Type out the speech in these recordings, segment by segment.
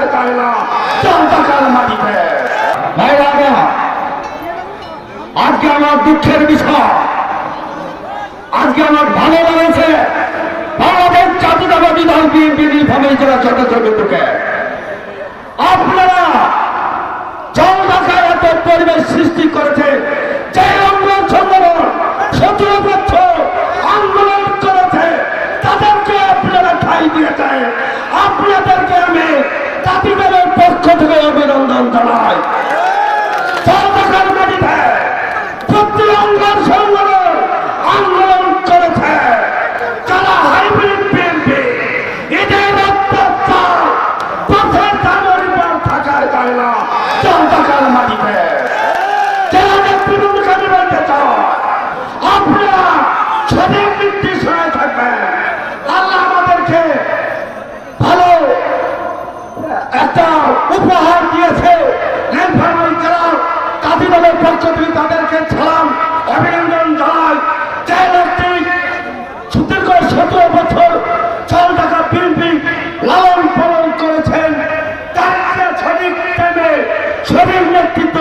থাকতে চায় না? চন্দ্রকাল মাটিতে? আজকে আমার দুঃখের বিষয়। আজকে আমার ভালো লাগছে। বাংলাদেশ জাতীয়তাবাদী দল বিএনপি নির্ভর জেলা ঢাকার মাটিতে। যারা নেতৃবৃন্দকে বলতে চাই আপনারা সঠিক নির্দেশ হয়ে থাকবেন আল্লাহ আমাদেরকে ভালো একটা উপহার দিয়েছে। নীলফামারী জেলার কাজী দলের পক্ষ থেকে তাদেরকে সালাম অভিনন্দন জানাই।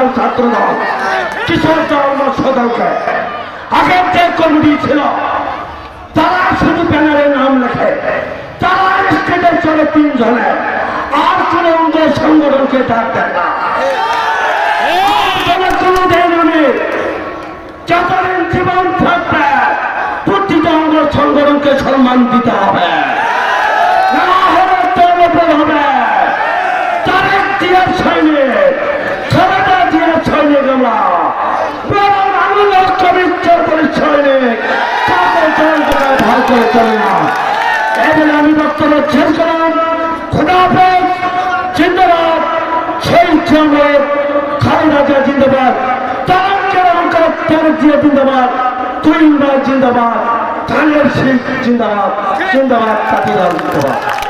যুবদল ছাত্র দল কিশোর দল মৎস্য দলকে আগের যে কমিটি ছিল, তারা শুধু ব্যানারে নাম লেখে, তারা স্টেটের চলে তিনজনে। আর কোন অঙ্গ সংগঠনকে ডাক দেয় না। যতদিন জীবন থাকবে, প্রতিটা অঙ্গ সংগঠনকে সম্মান দিতে হবে। জিয়া জিন্দাবাদ তুই জিন্দাবাদ তাহলে সিং জিন্দাবাদ জিন্দাবাদ কাতিলাল জিন্দাবাদ।